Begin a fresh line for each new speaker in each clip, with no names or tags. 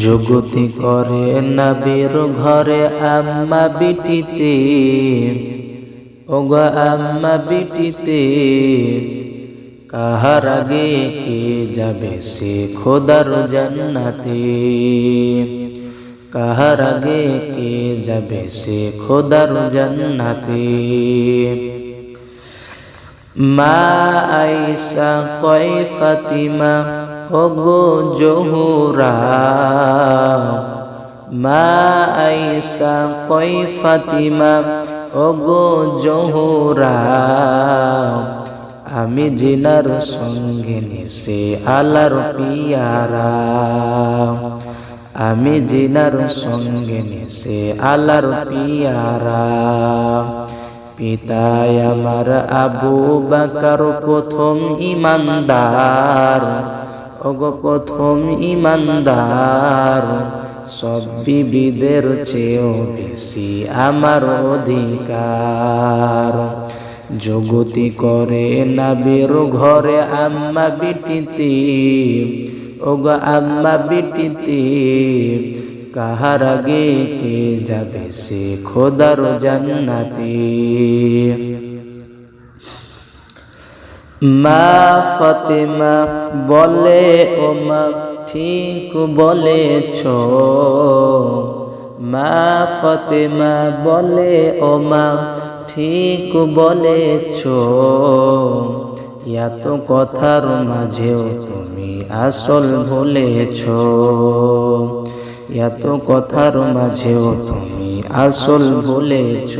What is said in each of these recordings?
যুগতি করে নবীর ঘরে আম্মা বিটিতে। ওগো আম্মা বিটিতে, কাহার আগে কে যাবে সে খোদার জান্নাতে? কাহার আগে কে যাবে সে খোদার জান্নাতে? মা আইসা কয় ফাতিমা ওগো জহুরা মা আইসা কয় ফাতিমা ওগো জহুরা আমি জিনার সঙ্গে নিশে আলার পিয়ারা আমি জিনার সঙ্গে নিশে আলার পিয়ারা পিতায় আমার আবু বাকার প্রথম ইমানদার ওগো প্রথম ইমানদার, সব বিবিদের চেয়েও বেশি আমার অধিকার। জগতি করে নাবির ঘরে আম্মা বিটিতে, ওগো আম্মা বিটিতে, কাহার আগে কে যাবে সে খোদার জান্নাতে? মা ফতেমা বলে, ও মা, ঠিক বলেছ। মা ফতেমা বলে, ও মা, ঠিক বলেছ। এত কথার মাঝেও তুমি আসল ভুলেছ এত কথার মাঝেও তুমি আসল ভুলেছ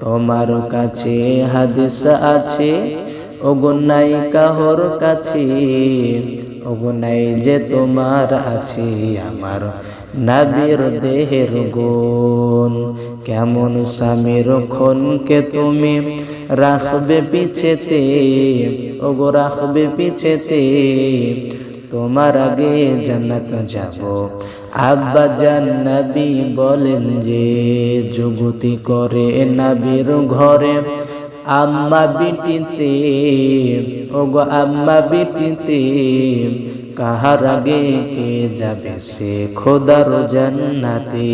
তোমার কাছে হাদিস আছে। ওগুনাই কাহর কাছে ওগুনাই যে তোমার আছে আমার নাবির দেহের গুণ। কেমন স্বামীর ক্ষণকে তুমি রাখবে পিছেতে, ওগো রাখবে পিছেতে তোমার আগে জান্নাত যাব। আব্বা জান্নাবি বলেন যে যুগতি করে নাবির ঘরে। আম্মা বিটিতে, ওগো আম্মা বিটিতে, কাহার আগে কে যাবে সে খোদার জান্নাতে?